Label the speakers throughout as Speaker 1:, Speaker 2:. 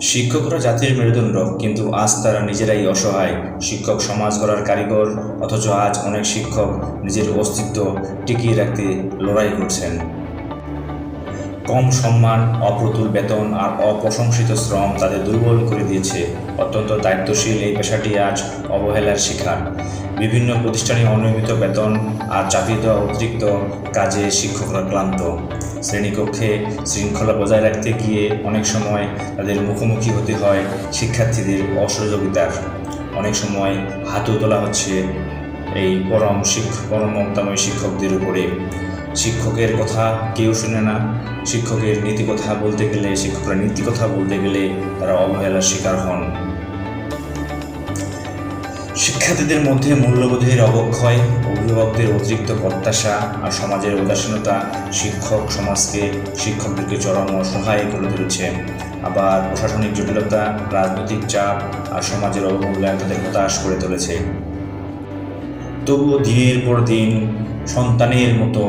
Speaker 1: শিক্ষকরা জাতির মেরুদণ্ড, কিন্তু আজ তারা নিজেরাই অসহায়। শিক্ষক সমাজ গড়ার কারিগর, অথচ আজ অনেক শিক্ষক নিজের অস্তিত্ব টিকিয়ে রাখতে লড়াই করছেন। কম সম্মান, অপ্রতুল বেতন আর অপ্রশংসিত শ্রম তাদের দুর্বল করে দিয়েছে। অত্যন্ত দায়িত্বশীল এই পেশাটি আজ অবহেলার শিকার। বিভিন্ন প্রতিষ্ঠানে অনিয়মিত বেতন আর চাপিয়ে দেওয়া অতিরিক্ত কাজে শিক্ষকরা ক্লান্ত। শ্রেণীকক্ষে শৃঙ্খলা বজায় রাখতে গিয়ে অনেক সময় তাদের মুখোমুখি হতে হয় শিক্ষার্থীদের অসহযোগিতার। অনেক সময় হাতও তোলা হচ্ছে এই পরম শিক্ষক পরম মমতাময় শিক্ষকদের উপরে। শিক্ষকের কথা কেউ শুনে না। শিক্ষকের নীতি কথা বলতে গেলে, শিক্ষকরা নীতি কথা বলতে গেলে তারা অবহেলার শিকার হন। শিক্ষার্থীদের মধ্যে মূল্যবোধের অবক্ষয়, অভিভাবকদের অতিরিক্ত প্রত্যাশা আর সমাজের উদাসীনতা শিক্ষক সমাজকে, শিক্ষকদেরকে চরম অসহায় করে তুলেছে। আবার প্রশাসনিক জটিলতা, রাজনৈতিক চাপ আর সমাজের অবমূল্যায়ন তাদের হতাশ করে তুলেছে। তবুও দিনের পর দিন সন্তানের মতো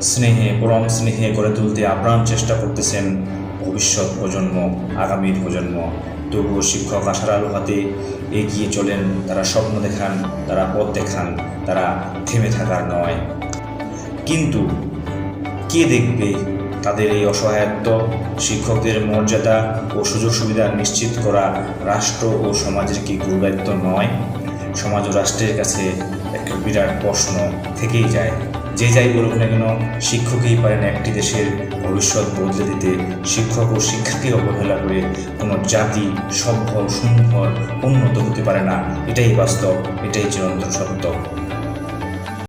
Speaker 1: স্নেহে, পরম স্নেহে গড়ে তুলতে আপ্রাণ চেষ্টা করতেছেন ভবিষ্যৎ প্রজন্ম আগামীর প্রজন্ম। তবুও শিক্ষক আশার আলো হাতে এগিয়ে চলেন, তারা স্বপ্ন দেখান, তারা পথ দেখান, তারা থেমে থাকার নয়। কিন্তু কে দেখবে তাদের এই অসহায়ত্ব, শিক্ষকদের মর্যাদা ও সুযোগ সুবিধা নিশ্চিত করা রাষ্ট্র ও সমাজের কি গুরুদায়িত্ব নয়? সমাজ ও রাষ্ট্রের কাছে একটা বিরাট প্রশ্ন থেকেই যায়। যে যাই বলুক না কেন, শিক্ষকই পারেন একটি দেশের ভবিষ্যৎ বদলে দিতে। শিক্ষক ও শিক্ষাকে অবহেলা করে কোনো জাতি সভ্য, সুন্দর, উন্নত হতে পারে না। এটাই বাস্তব, এটাই চিরন্তন সত্য।